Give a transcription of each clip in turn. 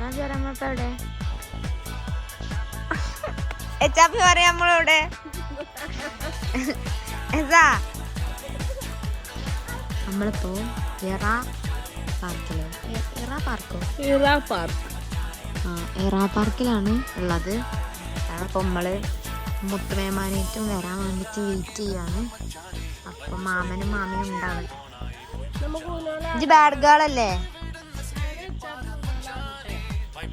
എച്ചാപ്പ എവിടെ? എച്ചാപ്പി പറയാ നമ്മളെവിടെ എസാ നമ്മളിപ്പോ എറ പാർക്കിൽ. എറ പാർക്കോ? ഇറാ പാർക്ക്. ആ എറ പാർക്കിലാണ് ഉള്ളത്. അപ്പോൾ നമ്മൾ മുത്തുമേമാനായിട്ടും വരാൻ വേണ്ടിട്ട് വെയിറ്റ് ചെയ്യാണ്. അപ്പൊ മാമനും മാമിയും ഉണ്ടാവും ബാഡ് ഗേൾ അല്ലേ?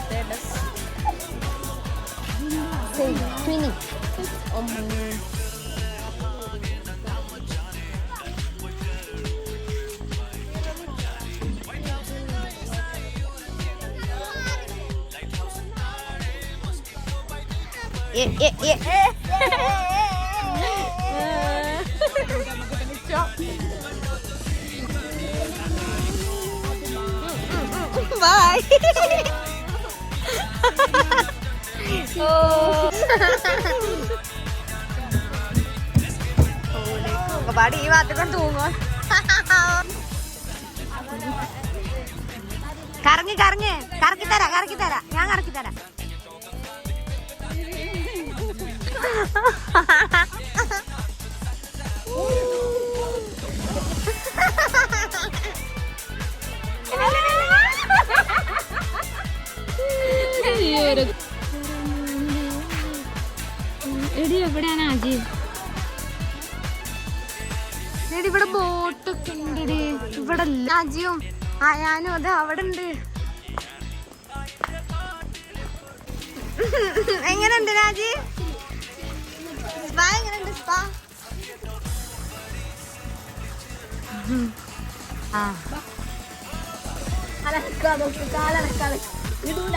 होते हैं बस सही ट्विनिंग ये ये ये Bye. ബൈ പാടി ഈ ഭാഗത്തേക്കൊണ്ട് തൂങ്ങോ കറങ്ങി കറങ്ങി. കറക്കി തരാ കറക്കി തരാ ഞാൻ കറക്കി തരാം എടി എവിടെയാണ് അജി എടി ഇവിടെ ബോട്ടൊക്കെ ഉണ്ട് ഇവിടെ രാജ്യവും ആയാനും അത് അവിടെ ഉണ്ട്. എങ്ങനെയുണ്ട് രാജി? സ്പാ എങ്ങനെയുണ്ട് സ്പാ? ആ. നോക്ക് കാലനക്കാതെ ഇടൂല